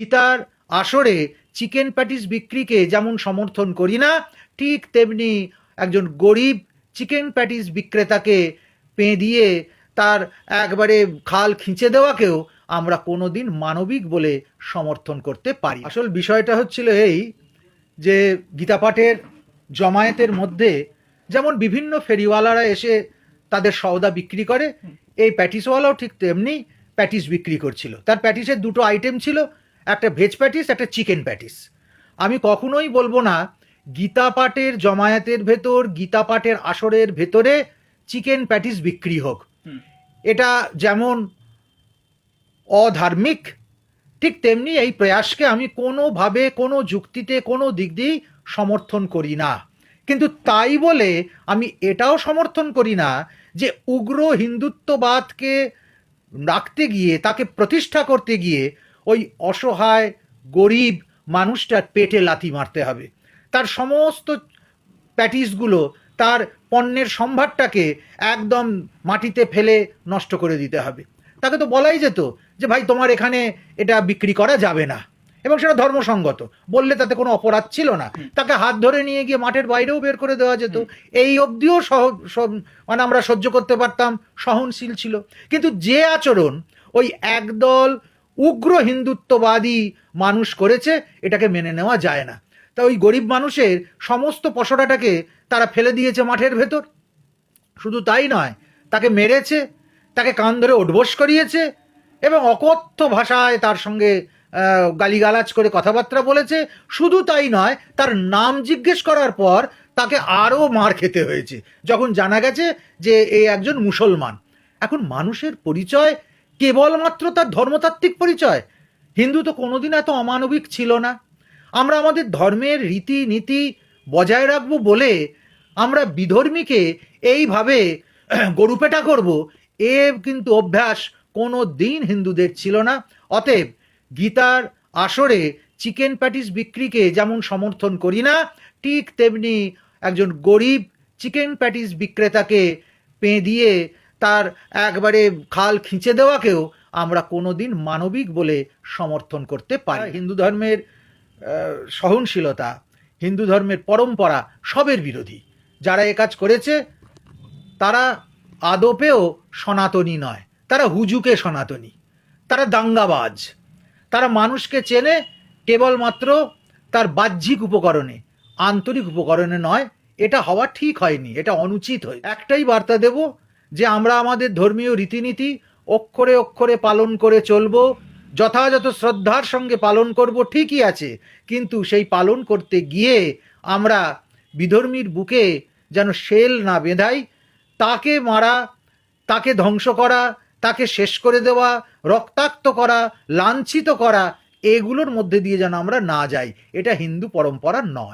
গীতার আসরে chicken patties বিক্রিকে যেমন সমর্থন করি না, ঠিক তেমনি একজন গরিব চিকেন প্যাটিস বিক্রেতাকে পেঁদিয়ে তার একবারে খাল খিঁচে দেওয়াকেও আমরা কোনো দিন মানবিক বলে সমর্থন করতে পারি আসল বিষয়টা হচ্ছিল এই যে গীতা পাঠের জমায়েতের মধ্যে যেমন বিভিন্ন ফেরিওয়ালারা এসে তাদের সওদা বিক্রি করে, এই প্যাটিসওয়ালাও ঠিক তেমনি প্যাটিস বিক্রি করছিল। তার প্যাটিসের দুটো আইটেম ছিল একটা ভেজ প্যাটিস একটা চিকেন প্যাটিস আমি কখনোই বলব না গীতা পাঠের জমায়েতের ভেতর গীতা পাঠের আসরের ভেতরে চিকেন প্যাটিস বিক্রি হোক। এটা যেমন অধার্মিক ঠিক তেমনি এই প্রয়াসকে আমি কোনোভাবে কোনো যুক্তিতে কোনো দিক দিয়েই সমর্থন করি না। কিন্তু তাই বলে আমি এটাও সমর্থন করি না যে উগ্র হিন্দুত্ববাদকে রাখতে গিয়ে তাকে প্রতিষ্ঠা করতে গিয়ে ওই অসহায় গরিব মানুষটার পেটে লাথি মারতে হবে। তার সমস্ত প্যাটিসগুলো তার পণ্যের সম্ভারটাকে একদম মাটিতে ফেলে নষ্ট করে দিতে হবে। তাকে তো বলাই যেত যে ভাই তোমার এখানে এটা বিক্রি করা যাবে না। এবং সেটা ধর্মসঙ্গত। বললে তাতে কোনো অপরাধ ছিল না। তাকে হাত ধরে নিয়ে গিয়ে মাঠের বাইরেও বের করে দেওয়া যেত। এই অবধিও সহ সহ- মানে আমরা সহ্য করতে পারতাম সহনশীল ছিল। কিন্তু যে আচরণ ওই একদল উগ্র হিন্দুত্ববাদী মানুষ করেছে, এটাকে মেনে নেওয়া যায় না। তা ওই গরিব মানুষের সমস্ত পশরাটাকে তারা ফেলে দিয়েছে মাঠের ভেতর। শুধু তাই নয়, তাকে মেরেছে, তাকে কান ধরে ওঠবোস করিয়েছে এবং অকথ্য ভাষায় তার সঙ্গে গালিগালাজ করে কথাবার্তা বলেছে। শুধু তাই নয়, তার নাম জিজ্ঞেস করার পর তাকে আরও মার খেতে হয়েছে। যখন জানা গেছে যে এ একজন মুসলমান। এখন মানুষের পরিচয় কেবলমাত্র তার ধর্মতাত্ত্বিক পরিচয়। হিন্দু তো কোনোদিন এত অমানবিক ছিল না। আমরা আমাদের ধর্মের রীতি নীতি বজায় রাখব বলে আমরা বিধর্মীকে এইভাবে গরুপেটা করব, এ কিন্তু অভ্যাস কোনো দিন হিন্দুদের ছিল না। অতএব গীতার আসরে চিকেন প্যাটিস বিক্রিকে যেমন সমর্থন করি না, ঠিক তেমনি একজন গরিব চিকেন প্যাটিস বিক্রেতাকে পেঁদিয়ে তার একবারে খাল খিঁচে দেওয়াকেও আমরা কোনোদিন মানবিক বলে সমর্থন করতে পারি। হিন্দু ধর্মের সহনশীলতা হিন্দু ধর্মের পরম্পরা সবের বিরোধী। যারা এ কাজ করেছে তারা আদপেও সনাতনী নয় তারা হুজুকে সনাতনী তারা দাঙ্গাবাজ। তারা মানুষকে চেনে কেবলমাত্র তার বাহ্যিক উপকরণে আন্তরিক উপকরণে নয় এটা হওয়া ঠিক হয়নি এটা অনুচিত হয় একটাই বার্তা দেব যে আমরা আমাদের ধর্মীয় রীতিনীতি অক্ষরে অক্ষরে পালন করে চলব, যথাযথ শ্রদ্ধার সঙ্গে পালন করব ঠিকই আছে, কিন্তু সেই পালন করতে গিয়ে আমরা বিধর্মীর বুকে যেন শেল না বেঁধাই, তাকে মারা, তাকে ধ্বংস করা, তাকে শেষ করে দেওয়া, রক্তাক্ত করা, লাঞ্ছিত করা, এগুলোর মধ্যে দিয়ে যেন আমরা না যাই। এটা হিন্দু পরম্পরা নয়।